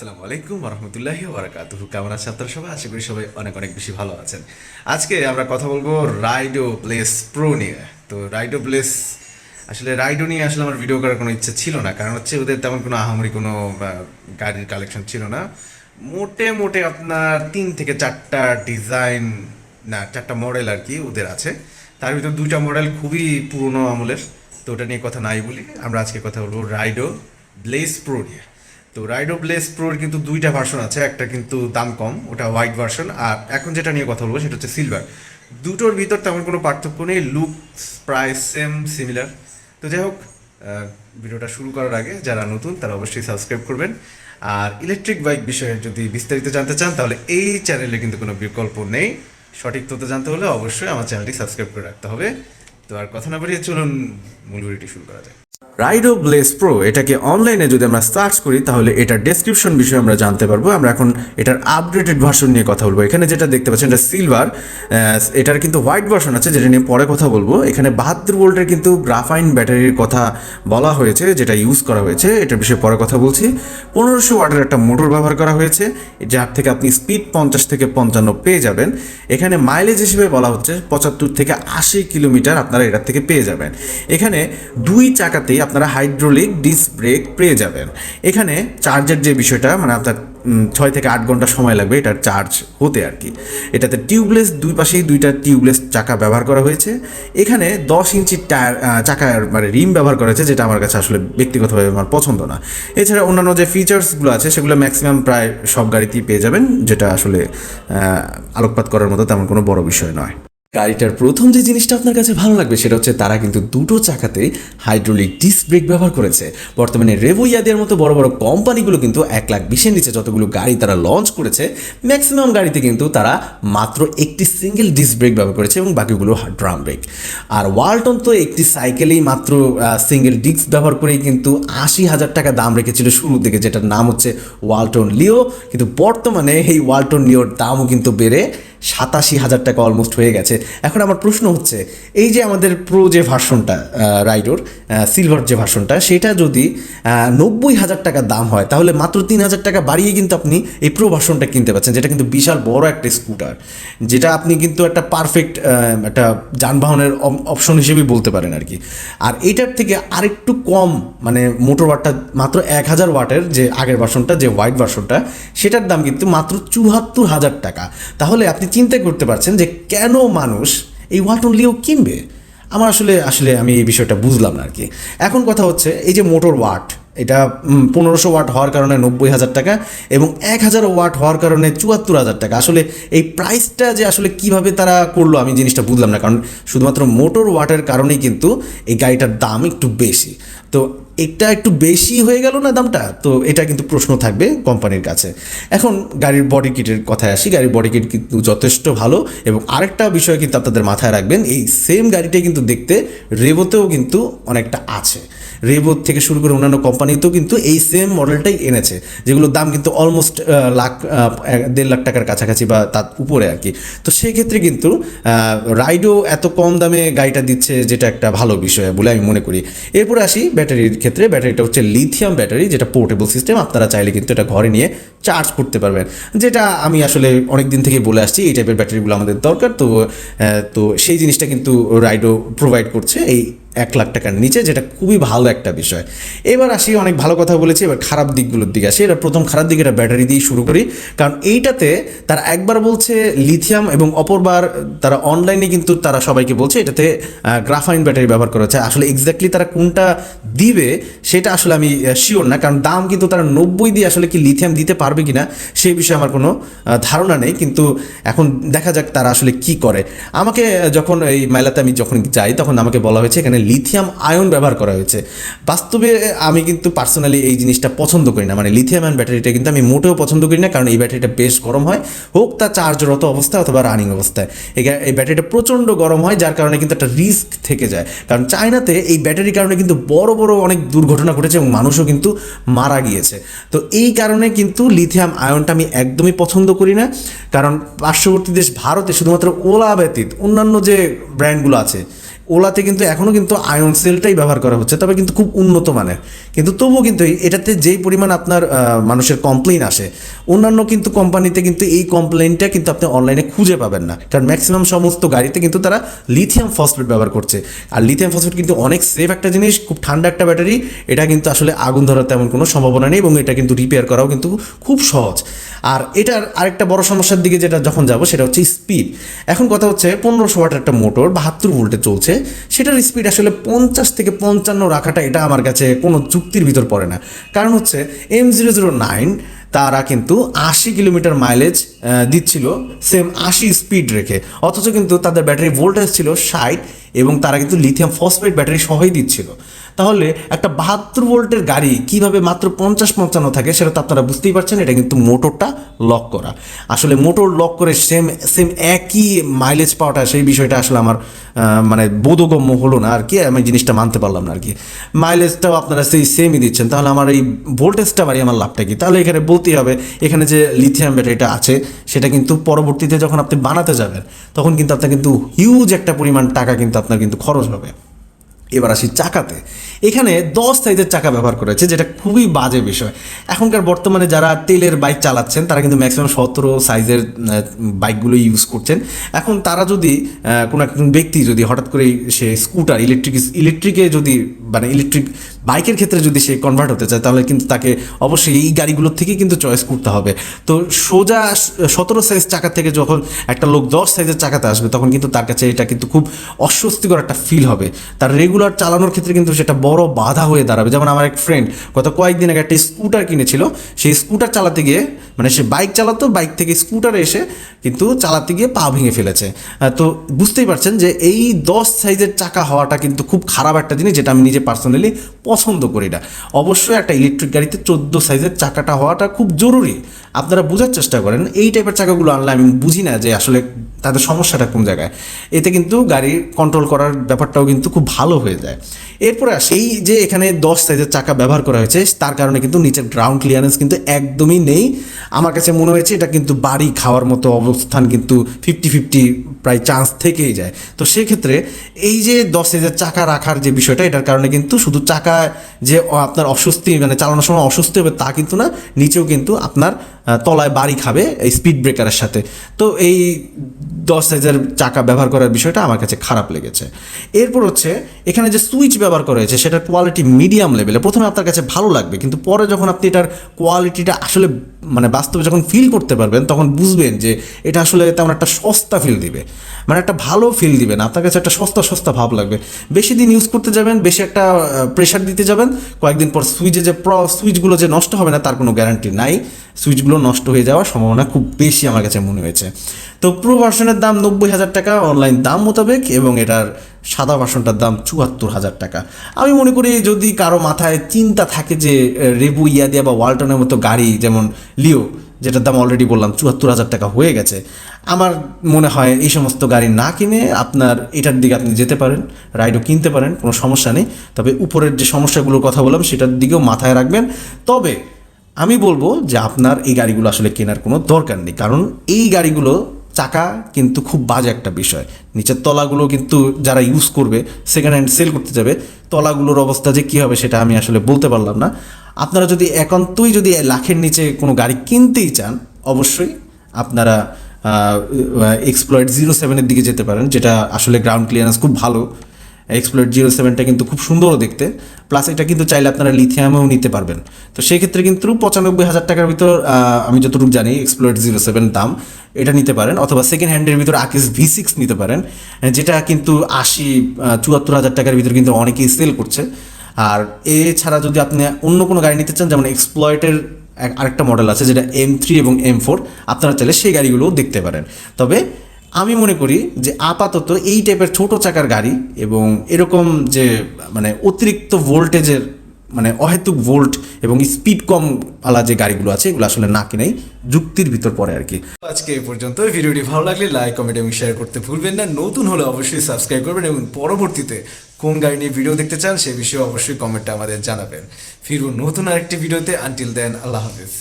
আসসালামু আলাইকুম রহমতুল্লাহি বারাকাতুহু কেমন আছেন আপনারা সবাই? আশা করি সবাই অনেক অনেক বেশি ভালো আছেন। আজকে আমরা কথা বলব রাইডো প্লেস প্রো নিয়ে। তো রাইডো প্লেস, আসলে রাইডো নিয়ে আসলে আমার ভিডিও করার কোনো ইচ্ছে ছিল না। কারণ হচ্ছে ওদের তেমন কোনো আহামরি কোনো গাড়ির কালেকশন ছিল না। মোটে মোটে আপনার তিন থেকে চারটা ডিজাইন, না, চারটা মডেল আর কি ওদের আছে। তার ভিতর দুইটা মডেল খুবই পুরনো আমলের। তো ওটা নিয়ে কথা নাই বলি আমরা আজকে কথা বলব রাইডো ব্লেস প্রো নিয়ে। তো রাইডো ব্লেস প্রোর কিন্তু দুইটা ভার্সন আছে, একটা কিন্তু দাম কম, ওটা হোয়াইট ভার্সন আর এখন যেটা নিয়ে কথা বলব সেটা হচ্ছে সিলভার দুটোর ভিতর তেমন কোনো পার্থক্য নেই লুক প্রায় সেম সিমিলার তো যাই হোক ভিডিওটা শুরু করার আগে যারা নতুন, তারা অবশ্যই সাবস্ক্রাইব করবেন। আর ইলেকট্রিক বাইক বিষয়ে যদি বিস্তারিত জানতে চান, তাহলে এই চ্যানেলে কিন্তু কোনো বিকল্প নেই। সঠিক তথ্য জানতে হলে অবশ্যই আমার চ্যানেলটি সাবস্ক্রাইব করে রাখতে হবে। তো আর কথা না বাড়িয়ে চলুন, মূল ভিডিওটি শুরু করা যায় রাইডো ব্লেস প্রো এটাকে অনলাইনে যদি আমরা সার্চ করি, তাহলে এটার ডেসক্রিপশন বিষয়ে আমরা জানতে পারব। আমরা এখন এটার আপডেটেড ভার্সন নিয়ে কথা বলব। এখানে যেটা দেখতে পাচ্ছেন, এটা সিলভার এটার কিন্তু হোয়াইট ভার্সন আছে, যেটা নিয়ে পরে কথা বলব। এখানে বাহাত্তর ভোল্টের কিন্তু গ্রাফাইন ব্যাটারির কথা বলা হয়েছে, যেটা ইউজ করা হয়েছে। এটার বিষয়ে পরে কথা বলছি। পনেরোশো ওয়াটের একটা মোটর ব্যবহার করা হয়েছে, যার থেকে আপনি স্পিড পঞ্চাশ থেকে পঞ্চান্ন পেয়ে যাবেন। এখানে মাইলেজ হিসেবে বলা হচ্ছে পঁচাত্তর থেকে আশি কিলোমিটার আপনারা এটার থেকে পেয়ে যাবেন। এখানে দুই চাকাতেই আপনারা হাইড্রোলিক ডিস্ক ব্রেক পেয়ে যাবেন। এখানে চার্জের যে বিষয়টা মানে আপনার ছয় থেকে আট ঘণ্টা সময় লাগবে এটার চার্জ হতে আর কি। এটাতে টিউবলেস দুই পাশেই দুইটা টিউবলেস চাকা ব্যবহার করা হয়েছে। এখানে দশ ইঞ্চি টায়ার চাকার মানে রিম ব্যবহার করা হয়েছে, যেটা আমার কাছে আসলে ব্যক্তিগতভাবে আমার পছন্দ না। এছাড়া অন্যান্য যে ফিচার্সগুলো আছে, সেগুলো ম্যাক্সিমাম প্রায় সব গাড়িতেই পেয়ে যাবেন, যেটা আসলে আলোকপাত করার মতো তেমন কোনো বড় বিষয় নয়। গাড়িটার প্রথম যে জিনিসটা আপনার কাছে ভালো লাগবে সেটা হচ্ছে তারা কিন্তু দুটো চাকাতে হাইড্রোলিক ডিস্ক ব্রেক ব্যবহার করেছে। বর্তমানে রেভো ইয়াদের মতো বড় বড় কোম্পানিগুলো কিন্তু এক লাখ বিশের নিচে যতগুলো গাড়ি তারা লঞ্চ করেছে ম্যাক্সিমাম গাড়িতে কিন্তু তারা মাত্র একটি সিঙ্গেল ডিস্ক ব্রেক ব্যবহার করেছে এবং বাকিগুলো ড্রাম ব্রেক আর ওয়ালটন তো একটি সাইকেলেই মাত্র সিঙ্গেল ডিস্ক ব্যবহার করেই কিন্তু আশি হাজার টাকা দাম রেখেছিল শুরুর দিকে, যেটার নাম হচ্ছে ওয়ালটন লিও কিন্তু বর্তমানে এই ওয়ালটন লিওর দামও কিন্তু বেড়ে সাতাশি হাজার টাকা অলমোস্ট হয়ে গেছে। এখন আমার প্রশ্ন হচ্ছে, এই যে আমাদের প্রো যে ভার্সনটা রাইডোর সিলভার যে ভার্সনটা সেটা যদি নব্বই হাজার টাকা দাম হয়, তাহলে মাত্র তিন হাজার টাকা বাড়িয়ে কিন্তু আপনি এই প্রো ভার্সনটা কিনতে পারছেন যেটা কিন্তু বিশাল বড় একটা স্কুটার যেটা আপনি কিন্তু একটা পারফেক্ট একটা যানবাহনের অপশন হিসেবেই বলতে পারেন আর কি। আর এইটার থেকে আরেকটু কম মানে মোটর ওয়াটটা মাত্র এক হাজার ওয়াটের যে আগের ভার্সনটা যে হোয়াইট ভার্সনটা সেটার দাম কিন্তু মাত্র চুহাত্তর হাজার টাকা। তাহলে আপনি চিন্তা করতে পারছেন যে কেন মানুষ এই ওয়ালটন লিও কিনবে? আমার আসলে আসলে আমি এই বিষয়টা বুঝলাম না আর কি এখন কথা হচ্ছে, এই যে মোটর ওয়াট, এটা পনেরোশো ওয়াট হওয়ার কারণে নব্বই হাজার টাকা এবং এক হাজার ওয়াট হওয়ার কারণে চুয়াত্তর হাজার টাকা। আসলে এই প্রাইসটা যে আসলে কীভাবে তারা করল আমি জিনিসটা বুঝলাম না। কারণ শুধুমাত্র মোটর ওয়াটের কারণেই কিন্তু এই গাড়িটার দাম একটু বেশি। তো এটা একটু বেশি হয়ে গেল না দামটা? তো এটা কিন্তু প্রশ্ন থাকবে কোম্পানির কাছে। এখন গাড়ির বডি কিটের কথায় আসি, গাড়ির বডি কিট কিন্তু যথেষ্ট ভালো এবং আরেকটা বিষয় কিন্তু আপনাদের মাথায় রাখবেন, এই সেম গাড়িটাই কিন্তু দেখতে রেবোতেও কিন্তু অনেকটা আছে। রেবো থেকে শুরু করে অন্যান্য কোম্পানিতেও কিন্তু এই সেম মডেলটাই এনেছে যেগুলোর দাম কিন্তু অলমোস্ট লাখ দেড় লাখ টাকার কাছাকাছি বা তার উপরে আর কি। তো সেক্ষেত্রে কিন্তু রাইডও এত কম দামে গাড়িটা দিচ্ছে যেটা একটা ভালো বিষয় বলে আমি মনে করি। এরপরে আসি ব্যাটারির ক্ষেত্রে, ব্যাটারিটা হচ্ছে লিথিয়াম ব্যাটারি যেটা পোর্টেবল সিস্টেম আপনারা চাইলে কিন্তু এটা ঘরে নিয়ে চার্জ করতে পারবেন। যেটা আমি আসলে অনেক দিন থেকে বলে আসছি, এই টাইপের ব্যাটারিগুলো আমাদের দরকার, তো তো সেই জিনিসটা কিন্তু রাইডো প্রোভাইড করছে, এই এক লাখ টাকার নিচে, যেটা খুবই ভালো একটা বিষয়। এবার আসি, অনেক ভালো কথা বলেছি, এবার খারাপ দিকগুলোর দিকে আসি। এটা প্রথম খারাপ দিক, এটা ব্যাটারি দিয়ে শুরু করি। কারণ এইটাতে তারা একবার বলছে লিথিয়াম এবং অপরবার তারা অনলাইনে কিন্তু তারা সবাইকে বলছে, এটাতে গ্রাফাইন ব্যাটারি ব্যবহার করা হচ্ছে। আসলে এক্স্যাক্টলি তারা কোনটা দিবে, সেটা আসলে আমি শিওর না। কারণ দাম কিন্তু তারা নব্বই দিয়ে আসলে কি লিথিয়াম দিতে পারবে কিনা, সেই বিষয়ে আমার কোনো ধারণা নেই। কিন্তু এখন দেখা যাক তারা আসলে কি করে। আমাকে যখন এই মেলাতে আমি যখন যাই, তখন আমাকে বলা হয়েছে, এখানে লিথিয়াম আয়ন ব্যবহার করা হয়েছে। বাস্তবে আমি কিন্তু পার্সোনালি এই জিনিসটা পছন্দ করি না। মানে লিথিয়াম আয়ন ব্যাটারিটা কিন্তু আমি মোটেও পছন্দ করি না, কারণ এই ব্যাটারিটা বেশ গরম হয়। হোক তা চার্জরত অবস্থায় অথবা রানিং অবস্থায়। এই ব্যাটারিটা প্রচণ্ড গরম হয়, যার কারণে কিন্তু একটা রিস্ক থেকে যায়। কারণ চায়নাতে এই ব্যাটারির কারণে কিন্তু বড় বড় অনেক দুর্ঘটনা ঘটেছে এবং মানুষও কিন্তু মারা গিয়েছে। তো এই কারণে কিন্তু লিথিয়াম আয়নটা আমি একদমই পছন্দ করি না। কারণ পার্শ্ববর্তী দেশ ভারতে শুধুমাত্র ওলা ব্যতীত অন্যান্য যে ব্র্যান্ডগুলো আছে ওলাতে কিন্তু এখনও কিন্তু আয়ন সেলটাই ব্যবহার করা হচ্ছে, তবে কিন্তু খুব উন্নত মানের। কিন্তু তবুও কিন্তু এটাতে যেই পরিমাণ আপনার মানুষের কমপ্লেন আসে, অন্যান্য কিন্তু কোম্পানিতে কিন্তু এই কমপ্লেনটা কিন্তু আপনি অনলাইনে খুঁজে পাবেন না। কারণ ম্যাক্সিমাম সমস্ত গাড়িতে কিন্তু তারা লিথিয়াম ফসফেট ব্যবহার করছে। আর লিথিয়াম ফসফেট কিন্তু অনেক সেফ একটা জিনিস, খুব ঠান্ডা একটা ব্যাটারি এটা কিন্তু আসলে আগুন ধরার তেমন কোনো সম্ভাবনা নেই এবং এটা কিন্তু রিপেয়ার করাও কিন্তু খুব সহজ। আর এটার আরেকটা বড় সমস্যার দিকে যেটা যখন যাব সেটা হচ্ছে স্পিড এখন কথা হচ্ছে পনেরোশো ওয়াটের একটা মোটর বাহাত্তর ভোল্টে চলছে সেটার স্পিড আসলে পঞ্চাশ থেকে পঞ্চান্ন রাখাটা এটা আমার কাছে কোনো যুক্তির ভিতর পড়ে না। কারণ হচ্ছে এম জিরো জিরো নাইন তারা কিন্তু আশি কিলোমিটার মাইলেজ দিচ্ছিল সেম আশি স্পিড রেখে। অথচ কিন্তু তাদের ব্যাটারি ভোল্টেজ ছিল ষাট এবং তারা কিন্তু লিথিয়াম ফসফেট ব্যাটারি সহই দিচ্ছিল। তাহলে একটা বাহাত্তর ভোল্টের গাড়ি কীভাবে মাত্র পঞ্চাশ পঞ্চান্ন থাকে সেটা তো আপনারা বুঝতেই পারছেন, এটা কিন্তু মোটরটা লক করা। আসলে মোটর লক করে সেম সেম একই মাইলেজ পাওয়াটা সেই বিষয়টা আসলে আমার মানে বোধগম্য হলো না আর কি, আমি জিনিসটা মানতে পারলাম না আর কি। মাইলেজটাও আপনারা সেই সেমই দিচ্ছেন, তাহলে আমার এই ভোল্টেজটা বাড়ি আমার লাভটা কি? তাহলে এখানে বলতেই হবে, এখানে যে লিথিয়াম ব্যাটারিটা আছে, সেটা কিন্তু পরবর্তীতে যখন আপনি বানাতে যাবেন, তখন কিন্তু আপনার কিন্তু হিউজ একটা পরিমাণ টাকা কিন্তু আপনার কিন্তু খরচ হবে। এবার আসি চাকাতে। এখানে দশ সাইজের চাকা ব্যবহার করেছে, যেটা খুবই বাজে বিষয়। এখনকার বর্তমানে যারা তেলের বাইক চালাচ্ছেন, তারা কিন্তু ম্যাক্সিমাম সতেরো সাইজের বাইকগুলো ইউজ করছেন। এখন তারা যদি কোনো একজন ব্যক্তি যদি হঠাৎ করে সে স্কুটার ইলেকট্রিক ইলেকট্রিকে যদি মানে ইলেকট্রিক বাইকের ক্ষেত্রে যদি সে কনভার্ট হতে চায়, তাহলে কিন্তু তাকে অবশ্যই এই গাড়িগুলোর থেকেই কিন্তু চয়েস করতে হবে। তো সোজা সতেরো সাইজ চাকা থেকে যখন একটা লোক দশ সাইজের চাকাতে আসবে, তখন কিন্তু তার কাছে এটা কিন্তু খুব অস্বস্তিকর একটা ফিল হবে। তার রেগুলার চালানোর ক্ষেত্রে কিন্তু সেটা বড় বাধা হয়ে দাঁড়াবে। যেমন আমার এক ফ্রেন্ড গত কয়েকদিন আগে একটা স্কুটার কিনেছিল। সেই স্কুটার চালাতে গিয়ে মানে সে বাইক চালাতো, বাইক থেকে স্কুটার এসে কিন্তু চালাতে গিয়ে পা ভেঙে ফেলেছে। তো বুঝতেই পারছেন যে এই দশ সাইজের চাকা হওয়াটা কিন্তু খুব খারাপ একটা জিনিস যেটা আমি নিজে পার্সোনালি পছন্দ করি না। অবশ্যই একটা ইলেকট্রিক গাড়িতে চোদ্দ সাইজের চাকাটা হওয়াটা খুব জরুরি। আপনারা বোঝার চেষ্টা করেন, এই টাইপের চাকাগুলো আনলে আমি বুঝি না যে আসলে তাদের সমস্যাটা কোন জায়গায়। এতে কিন্তু গাড়ি কন্ট্রোল করার ব্যাপারটাও কিন্তু খুব ভালো হয়ে যায়। এরপরে আসে, এই যে এখানে দশ সাইজের চাকা ব্যবহার করা হয়েছে, তার কারণে কিন্তু নিচের গ্রাউন্ড ক্লিয়ারেন্স কিন্তু একদমই নেই। আমার কাছে মনে হয়েছে এটা কিন্তু বাড়ি খাওয়ার মতো অবস্থান কিন্তু ফিফটি ফিফটি প্রায় চান্স থেকেই যায়। তো সেক্ষেত্রে এই যে দশ হাজার চাকা রাখার যে বিষয়টা, এটার কারণে কিন্তু শুধু চাকা যে আপনার অস্বস্তি মানে চালানোর সময় অস্বস্তি হবে তা কিন্তু না, নিচেও কিন্তু আপনার তলায় বাড়ি খাবে এই স্পিড ব্রেকারের সাথে। তো এই দশ সাইজের চাকা ব্যবহার করার বিষয়টা আমার কাছে খারাপ লেগেছে। এরপর হচ্ছে, এখানে যে সুইচ ব্যবহার করা হয়েছে, সেটার কোয়ালিটি মিডিয়াম লেভেলে প্রথমে আপনার কাছে ভালো লাগবে, কিন্তু পরে যখন আপনি এটার কোয়ালিটিটা আসলে মানে বাস্তবে যখন ফিল করতে পারবেন, তখন বুঝবেন যে এটা আসলে তেমন একটা সস্তা ফিল দিবে। মানে একটা ভালো ফিল দিবে না, আপনার কাছে একটা সস্তা সস্তা ভাব লাগবে। বেশি দিন ইউজ করতে যাবেন, বেশি একটা প্রেশার দিতে যাবেন। কয়েকদিন পর সুইচে যে সুইচগুলো যে নষ্ট হবে না, তার কোনো গ্যারান্টি নাই। সুইচগুলো নষ্ট হয়ে যাওয়ার সম্ভাবনা খুব বেশি আমার কাছে মনে হয়েছে। তো প্রো ভার্সনের দাম নব্বই হাজার টাকা অনলাইন দাম মোতাবেক এবং এটার সাদা ভার্সনটার দাম চুয়াত্তর হাজার টাকা। আমি মনে করি যদি কারও মাথায় চিন্তা থাকে যে রেবু, ইয়াদিয়া বা ওয়ালটনের মতো গাড়ি যেমন লিও যেটার দাম অলরেডি বললাম, চুয়াত্তর হাজার টাকা হয়ে গেছে, আমার মনে হয় এই সমস্ত গাড়ি না কিনে আপনার এটার দিকে আপনি যেতে পারেন রাইডও কিনতে পারেন, কোনো সমস্যা নেই। তবে উপরের যে সমস্যাগুলোর কথা বললাম, সেটার দিকেও মাথায় রাখবেন। তবে আমি বলব যে আপনার এই গাড়িগুলো আসলে কেনার কোনো দরকার নেই। কারণ এই গাড়িগুলো চাকা কিন্তু খুব বাজে একটা বিষয়। নিচের তলাগুলো কিন্তু যারা ইউজ করবে সেকেন্ড হ্যান্ড সেল করতে যাবে, তলাগুলোর অবস্থা যে কী হবে সেটা আমি আসলে বলতে পারলাম না। আপনারা যদি একান্তই যদি লাখের নিচে কোনো গাড়ি কিনতেই চান, অবশ্যই আপনারা এক্সপ্লয়েড জিরো সেভেনের দিকে যেতে পারেন, যেটা আসলে গ্রাউন্ড ক্লিয়ারেন্স খুব ভালো। এক্সপ্লোর জিরো সেভেনটা কিন্তু খুব সুন্দরও দেখতে। প্লাস এটা কিন্তু চাইলে আপনারা লিথিয়ামেও নিতে পারবেন। তো সেই ক্ষেত্রে কিন্তু পঁচানব্বই হাজার টাকার ভিতর আমি যতটুকু জানি এক্সপ্লোর জিরো সেভেন দাম, এটা নিতে পারেন। অথবা সেকেন্ড হ্যান্ডের ভিতর আকিস ভি সিক্স নিতে পারেন। যেটা কিন্তু আশি চুয়াত্তর হাজার টাকার ভিতর কিন্তু অনেকেই সেল করছে। আর এছাড়া যদি আপনি অন্য কোনো গাড়ি নিতে চান, যেমন এক্সপ্লয়েটের এক- আরেকটা মডেল আছে, যেটা এম থ্রি এবং এম ফোর আপনারা চাইলে সেই গাড়িগুলোও দেখতে পারেন। তবে আমি মনে করি যে আপাতত এই টাইপের ছোট চাকার গাড়ি এবং এরকম যে মানে অতিরিক্ত ভোল্টেজের মানে অহেতুক ভোল্ট এবং স্পিড কম আলা যে গাড়িগুলো আছে, এগুলো আসলে না কিনাই যুক্তির ভিতর পড়ে আর কি। আজকে এই পর্যন্ত। ভিডিওটি ভালো লাগলে লাইক কমেন্ট এবং শেয়ার করতে ভুলবেন না। নতুন হলে অবশ্যই সাবস্ক্রাইব করবেন এবং পরবর্তীতে কোন গাড়ি নিয়ে ভিডিও দেখতে চান, সে বিষয়ে অবশ্যই কমেন্টে আমাদের জানাবেন। ফিরবো নতুন আরেকটি ভিডিওতে আনটিল দেন আল্লাহ হাফিজ।